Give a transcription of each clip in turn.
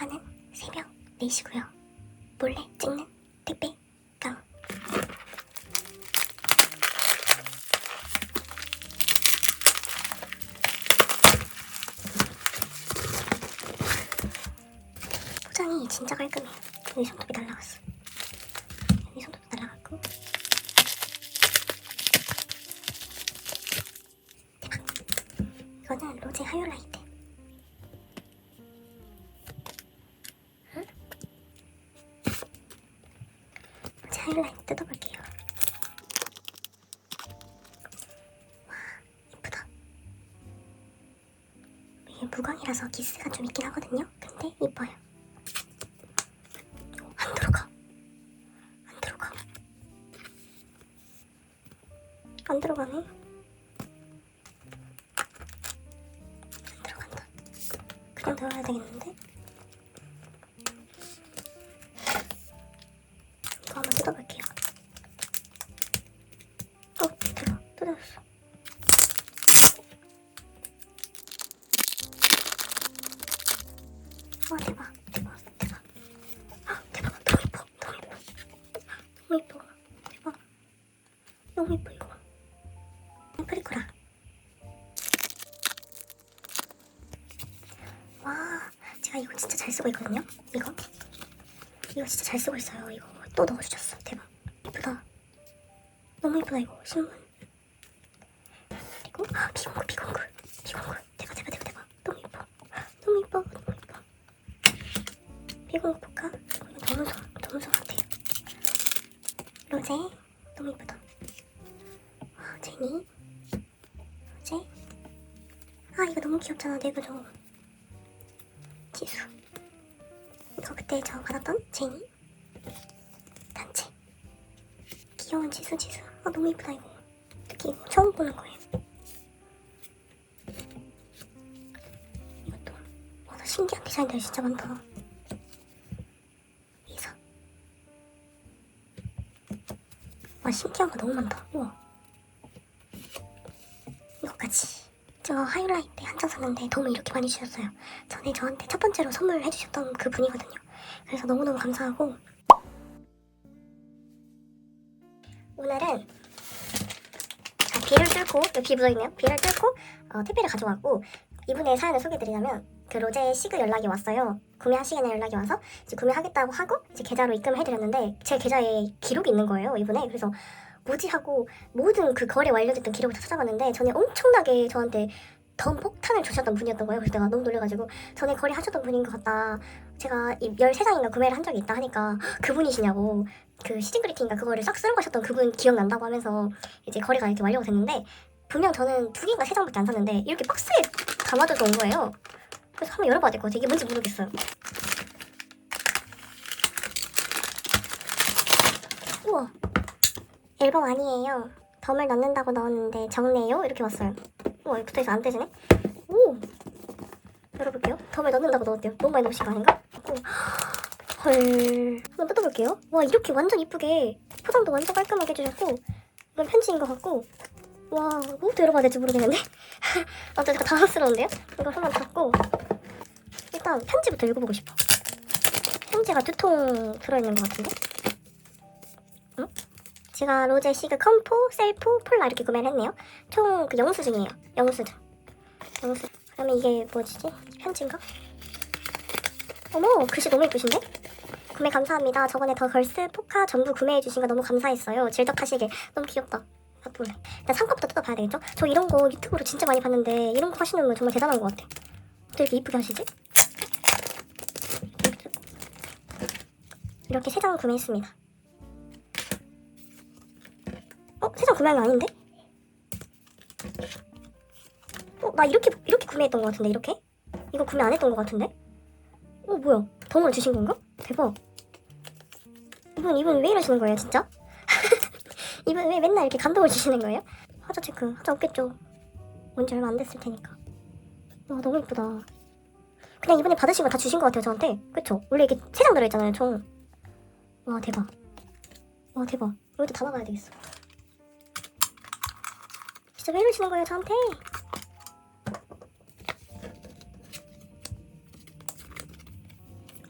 시간은 새벽 4시고요. 몰래 찍는 택배 깡. 포장이 진짜 깔끔해. 여기 손톱이 날라갔어. 하이라이트 뜯어볼게요. 와, 이쁘다. 이게 무광이라서 기스가 좀 있긴 하거든요. 근데 이뻐요. 안 들어가. 안 들어가. 안 들어가네. 안 들어간다. 그냥 들어가야 되겠는데? 뜯어볼게요. 어, 들어. 와. 대박. 대박. 아. 너무 예뻐. 대박. 이거. 와, 이거 진짜 잘 쓰고 있거든요. 이거. 이거 진짜 잘 쓰고 있어요. 이거 또 넣어주셨어. 대박. 예쁘다. 너무 예쁘다, 이거. 신문. 그리고 아, 비공구, 비공구. 비공구. 대박, 대박, 대박, 대박. 너무 예뻐. 너무 예뻐. 너무 예뻐. 비공구 볼까? 너무 좋아. 너무 좋아 같아요. 로제. 너무 예쁘다. 와, 제니. 로제. 아, 이거 너무 귀엽잖아. 내가 저. 지수. 이거 그때 저 받았던 제니. 귀여운 지수, 지수. 아, 너무 예쁘다, 이거. 특히 이거 처음 보는 거예요. 이것도. 와, 나 신기한 디자인들 진짜 많다. 이사. 와, 신기한 거 너무 많다. 우와. 이거까지. 저 하이라이트 한장 샀는데 도움을 이렇게 많이 주셨어요. 전에 저한테 첫 번째로 선물을 해주셨던 그 분이거든요. 그래서 너무너무 감사하고. 오늘은 자, 비를 뚫고, 여기 비 묻어있네요. 비를 뚫고 어, 택배를 가져왔고, 이분의 사연을 소개해드리자면, 그 로제 시그 연락이 왔어요. 구매하시겠냐는 연락이 와서 이제 구매하겠다고 하고 이제 계좌로 입금해드렸는데 제 계좌에 기록이 있는 거예요 이분의 그래서 뭐지 하고 모든 그 거래 완료됐던 기록을 다 찾아봤는데 전에 엄청나게 저한테 더 폭탄을 주셨던 분이었던 거예요 그래서 내가 너무 놀래가지고 전에 거래하셨던 분인 것 같다 제가 이 13장인가 구매를 한 적이 있다 하니까 그분이시냐고 그 시즌 그리팅인가 그거를 싹 쓸어 가셨던 그분 기억난다고 하면서 이제 거래가 이렇게 완료가 됐는데 분명 저는 두 개인가 세 장밖에 안 샀는데 이렇게 박스에 담아져서 온 거예요. 그래서 한번 열어봐야 될 것 같아요. 이게 뭔지 모르겠어요. 우와 앨범 아니에요. 덤을 넣는다고 넣었는데 적네요. 이렇게 왔어요. 우와 이거 붙어있어. 안 떼지네. 오 열어볼게요. 덤을 넣는다고 넣었대요. 너무 많이 넣으신 거 아닌가? 오. 헐. 한번 뜯어볼게요. 와 이렇게 완전 이쁘게 포장도 완전 깔끔하게 해주셨고 이건 편지인 것 같고. 와 뭐부터 열어봐야 될지 모르겠는데? 아무튼 제가 당황스러운데요? 이거 한번 닫고 일단 편지부터 읽어보고 싶어. 편지가 두 통 들어있는 것 같은데? 응? 제가 로제 시그 컴포, 셀프, 폴라 이렇게 구매를 했네요. 총 그 영수증이에요. 영수증. 영수. 그러면 이게 뭐지지? 편지인가? 어머 글씨 너무 예쁘신데? 구매 감사합니다. 저번에 더 걸스 포카 전부 구매해주신 거 너무 감사했어요. 질덕하시길 너무 귀엽다. 바꿀래. 일단 상급부터 뜯어봐야 되겠죠? 저 이런 거 유튜브로 진짜 많이 봤는데 이런 거 하시는 분 정말 대단한 것 같아. 어떻게 이렇게 이쁘게 하시지? 이렇게 세 장 구매했습니다. 어? 세 장 구매한 게 아닌데? 어? 나 이렇게 이렇게 구매했던 것 같은데 이렇게? 이거 구매 안 했던 것 같은데? 어 뭐야? 덤을 주신 건가? 대박. 이분 이분 왜 이러시는 거예요 진짜? 이분 왜 맨날 이렇게 감동을 주시는 거예요? 하자 체크 하자 없겠죠. 온지 얼마 안 됐을 테니까. 와 너무 예쁘다. 그냥 이번에 받으신 거 다 주신 것 같아요 저한테. 그쵸? 원래 이게 세 장 들어있잖아요 총. 와 대박. 와 대박. 이것도 담아가야 되겠어. 진짜 왜 이러시는 거예요 저한테?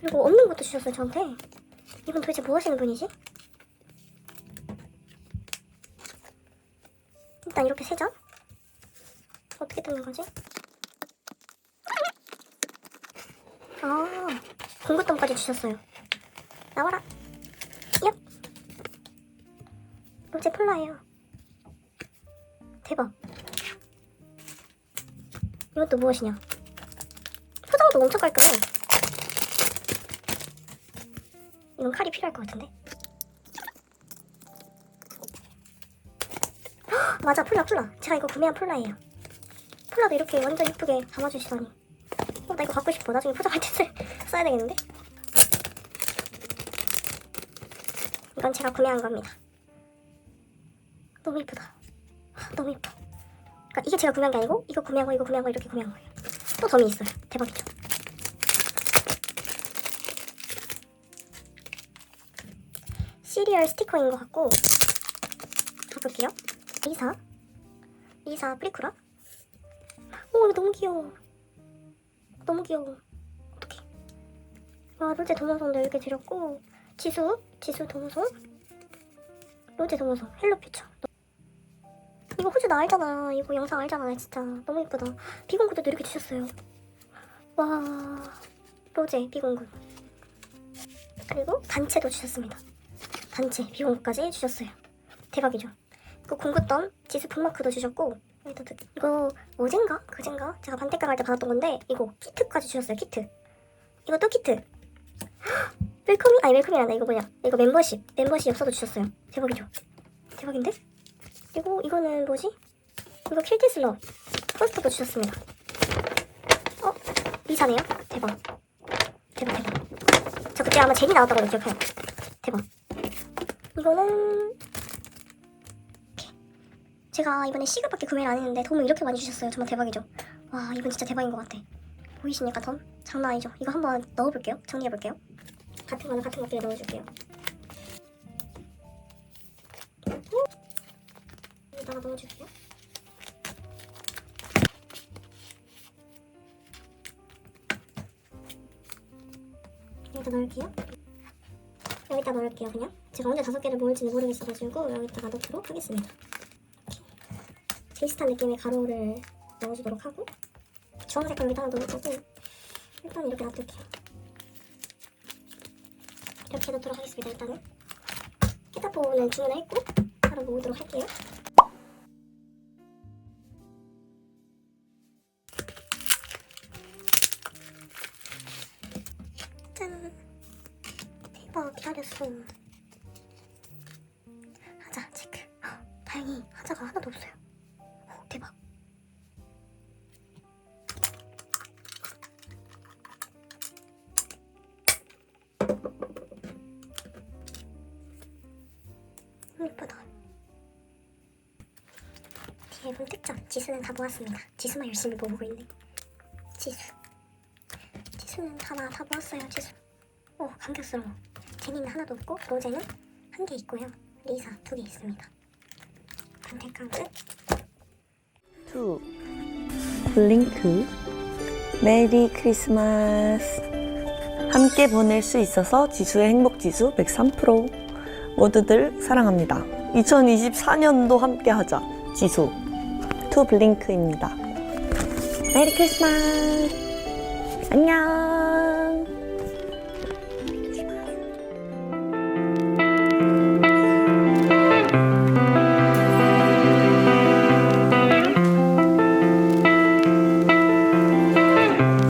그리고 없는 것도 주셨어요 저한테. 이분 도대체 뭐 하시는 분이지? 일단 이렇게 세 장. 어떻게 뜯는 거지? 아, 공구똥까지 주셨어요. 나와라. 얍. 로제 폴라예요. 대박. 또 무엇이냐? 포장도 엄청 깔끔해. 이건 칼이 필요할 것 같은데. 헉, 맞아, 폴라, 폴라. 제가 이거 구매한 폴라예요. 폴라도 이렇게 완전 이쁘게 담아주시다니. 어, 나 이거 갖고 싶어. 나중에 포장할 때 쓸- 써야 되겠는데? 이건 제가 구매한 겁니다. 너무 이쁘다. 너무 이뻐. 그러니까 이게 제가 구매한 게 아니고 이거 구매한 거 이거 구매한 거 이렇게 구매한 거예요. 또 덤이 있어요. 대박이죠. 시리얼 스티커인 것 같고 가볼게요. 리사 리사 프리쿠라 오 이거 너무 귀여워. 너무 귀여워. 어떡해. 와 로제 도마송도 이렇게 드렸고 지수 지수 도마송 로제 도마송 헬로퓨처 이거 호주 나 알잖아. 이거 영상 알잖아. 진짜 너무 예쁘다. 비공구도 이렇게 주셨어요. 와 로제 비공구 그리고 단체도 주셨습니다. 단체 비공구까지 주셨어요. 대박이죠. 그 공구덤 지수 북마크도 주셨고 드- 이거 어젠가 그젠가 제가 반대가 갈때 받았던 건데 이거 키트까지 주셨어요. 키트 이거 또 키트 헉, 웰컴이 아니 웰컴이란다 이거 뭐냐 이거 멤버십 멤버십 엽서도 주셨어요. 대박이죠. 대박인데? 그리고 이거는 뭐지? 이거 킬티슬러 포스터도 주셨습니다. 어? 리사네요? 대박. 대박 대박. 저 그때 아마 제니 나왔다고 기억해요. 대박. 이거는. 제가 이번에 시그밖에 구매를 안 했는데 덤을 이렇게 많이 주셨어요. 정말 대박이죠. 와 이건 진짜 대박인 것 같아. 보이십니까 덤? 장난 아니죠. 이거 한번 넣어볼게요. 정리해볼게요. 같은 거는 같은 것끼리 넣어줄게요. 여기다가 넣어줄게요. 여기다 넣을게요. 여기다 넣을게요, 그냥. 제가 언제 다섯 개를 모을지는 모르겠어가지고 여기다가 넣도록 하겠습니다. 비슷한 느낌의 가루를 넣어주도록 하고 주황 색깔 여기다가 넣을 거고 일단 이렇게 놔둘게요. 이렇게 넣도록 하겠습니다, 일단은. 깨타포는 주문했고 바로 모으도록 할게요. 다행히 하자가 하나도 없어요. 오, 대박. 음, 예쁘다. 뒤에 본 특전 지수는 다 모았습니다. 지수만 열심히 모으고 있네. 지수. 지수는 하나 다 모았어요 지수. 오 감격스러워. 제니는 하나도 없고 로제는 한 개 있고요. 리사 두 개 있습니다 반대깡 끝 투. 블링크. 메리 크리스마스. 함께 보낼 수 있어서 지수의 행복 지수 103% 모두들 사랑합니다. 2024년도 함께 하자. 지수. 투 블링크입니다. 메리 크리스마스. 안녕